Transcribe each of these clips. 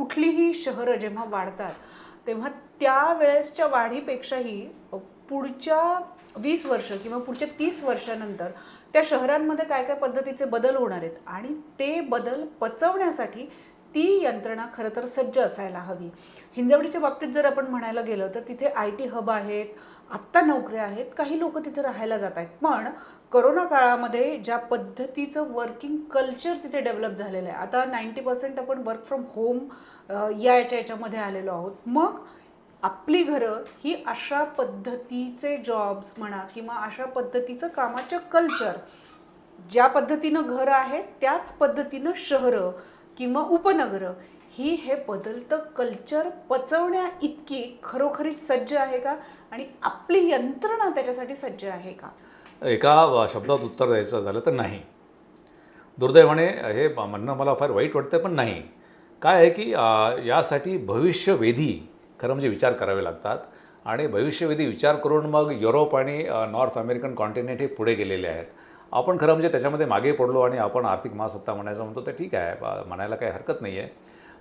कुठलीही शहरं जेव्हा वाढतात तेव्हा त्यावेळेसच्या वाढीपेक्षाही पुढच्या वीस वर्ष किंवा पुढच्या तीस वर्षानंतर त्या शहरांमध्ये काय काय पद्धतीचे बदल होणार आहेत आणि ते बदल पचवण्यासाठी ती यंत्रणा खरं तर सज्ज असायला हवी. हिंजवडीच्या बाबतीत जर आपण म्हणायला गेलं तर तिथे आय टी हब आहेत आत्ता नोकऱ्या आहेत काही लोक तिथे राहायला जात आहेत. पण करोना काळामध्ये ज्या पद्धतीचं वर्किंग कल्चर तिथे डेव्हलप झालेलं आहे. आता नाईंटी पर्सेंट आपण वर्क फ्रॉम होम या याच्या याच्यामध्ये आलेलो आहोत. मग आपली घरं ही अशा पद्धतीचे जॉब्स म्हणा किंवा अशा पद्धतीचं कामाचं कल्चर ज्या पद्धतीनं घरं आहेत त्याच पद्धतीनं शहरं किंवा उपनगरं ही हे बदलतं कल्चर पचवण्या इतकी खरोखरीच सज्ज आहे का? आणि आपली यंत्रणा त्याच्यासाठी सज्ज आहे का? एका शब्दात उत्तर द्यायचं झालं तर नाही. दुर्दैवाने हे म्हणणं मला फार वाईट वाटतं पण नाही. काय आहे की यासाठी भविष्यवेधी खरं म्हणजे विचार करावे लागतात. आणि भविष्यवेधी विचार करून मग युरोप आणि नॉर्थ अमेरिकन कॉन्टिनेंट हे पुढे गेलेले आहेत. आपण खरं म्हणजे त्याच्यामध्ये मागे पडलो आणि आपण आर्थिक महासत्ता म्हणायचं म्हणतो ते ठीक आहे म्हणायला काही हरकत नाही आहे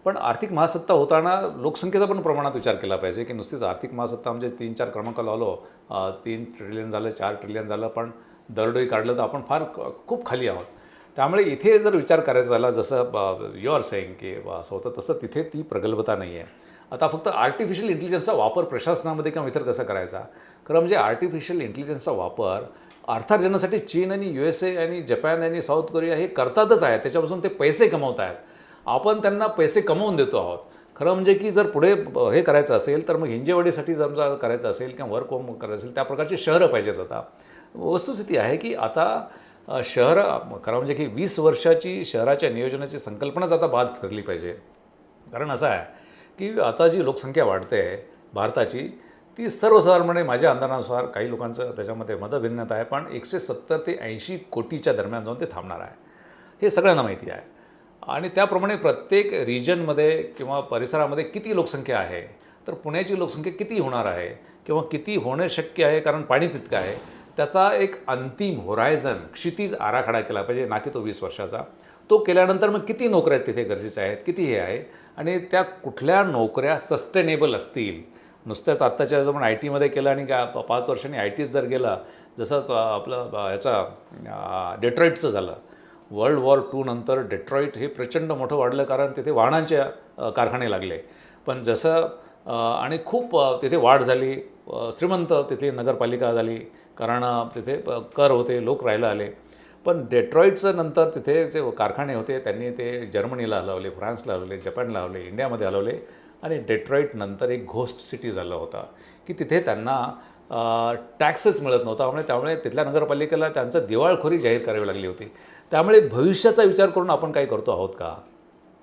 पण आर्थिक महासत्ता होताना लोकसंख्येचा पण प्रमाणात विचार केला पाहिजे की नुसतीच आर्थिक महासत्ता म्हणजे तीन चार क्रमांकाला आलो तीन ट्रिलियन झालं चार ट्रिलियन झालं पण दरडोई काढलं तर आपण फार खूप खाली आहोत. त्यामुळे इथे जर विचार करायचा झाला जसं यू आर सेईंग की असं होतं तसं तिथे ती प्रगल्भता नाही आहे आता फक्त आर्टिफिशियल इंटेलिजन्सचा वापर प्रशासनामध्ये किंवा इतर कसा करायचा? खरं म्हणजे आर्टिफिशियल इंटेलिजन्सचा वापर अर्थार्जनासाठी चीन आणि यू एस ए आणि जपान आणि साऊथ कोरिया हे करतातच आहे त्याच्यापासून ते पैसे कमवत आहेत. आपण त्यांना पैसे कमवून देतो आहोत. खरं म्हणजे की जर पुढे हे करायचं असेल तर मग हिंजेवाडीसाठी जर करायचं असेल किंवा वर्क होम करायचं असेल त्या प्रकारची शहरं पाहिजेत आता. वस्तुस्थिती आहे की आता शहर शहरं खरं म्हणजे की वीस वर्षाची शहराच्या नियोजनाची संकल्पनाच आता बाद ठरली पाहिजे. कारण असं आहे की आता जी लोकसंख्या वाढते भारताची ती सर्वसाधारणपणे माझ्या अंदाजानुसार काही लोकांचं त्याच्यामध्ये मतभिन्नता आहे पण एकशे सत्तर ते ऐंशी कोटीच्या दरम्यान जाऊन ते थांबणार आहे. हे सगळ्यांना माहिती आहे. आणि त्याप्रमाणे प्रत्येक रिजनमध्ये किंवा परिसरामध्ये किती लोकसंख्या आहे तर पुण्याची लोकसंख्या किती होणार आहे किंवा किती होणं शक्य आहे कारण पाणी तितकं आहे त्याचा एक अंतिम होरायझन क्षितिज आराखडा केला पाहिजे ना की तो वीस वर्षाचा. तो केल्यानंतर मग किती नोकऱ्या तिथे गरजेच्या आहेत किती हे आहे आणि त्या कुठल्या नोकऱ्या सस्टेनेबल असतील नुसत्याच आत्ताच्या जर आय टीमध्ये केलं आणि का पाच वर्षांनी आय टीच जर गेला जसं आपलं ह्याचा डेट्रॉईटचं झालं. वर्ल्ड वॉर टू नंतर डेट्रॉईट हे प्रचंड मोठं वाढलं कारण तिथे वाहनांचे कारखाने लागले. पण जसं आणि खूप तिथे वाढ झाली श्रीमंत तिथली नगरपालिका झाली कारण तिथे कर होते लोक राहायला आले. पण डेट्रॉईटचं नंतर तिथे जे कारखाने होते त्यांनी ते जर्मनीला हलवले फ्रान्सला हलवले जपानला हलवले इंडियामध्ये हलवले. आणि डेट्रॉईट नंतर एक घोस्ट सिटी झाला होता की तिथे त्यांना टॅक्सेस मिळत नव्हता. त्यामुळे त्यामुळे तिथल्या नगरपालिकेला त्यांचं दिवाळखोरी जाहीर करावी लागली होती. त्यामुळे भविष्याचा विचार करून आपण काय करतो आहोत का?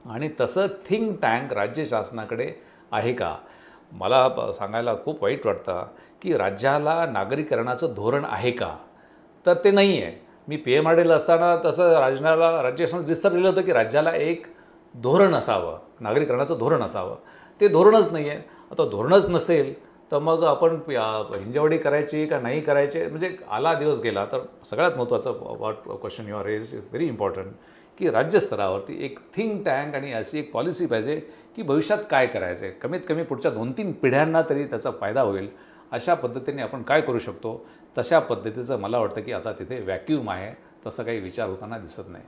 आणि तसं थिंक टँक राज्य शासनाकडे आहे का? मला सांगायला खूप वाईट वाटतं की राज्याला नागरीकरणाचं धोरण आहे का? तर ते नाही आहे. मी पी एम आर डीला असताना तसं राज्याला राज्य शासनात दिसतं लिहिलं होतं की राज्याला एक धोरण असावं नागरीकरणाचं धोरण असावं. ते धोरणच नाही आहे आता धोरणच नसेल तर मग आपण हिंजवडी करायची का नाही करायची? म्हणजे आला दिवस गेला तर सगळ्यात महत्त्वाचं what question your is very important की राज्यस्तरावरती एक थिंक टँक आणि अशी एक पॉलिसी पाहिजे की भविष्यात काय करायचं आहे कमीत कमी पुढच्या दोन तीन पिढ्यांना तरी त्याचा फायदा होईल. अशा पद्धतीने आपण काय करू शकतो? तशा पद्धतीचं मला वाटतं की आता तिथे व्हॅक्यूम आहे तसं काही विचार होताना दिसत नाही.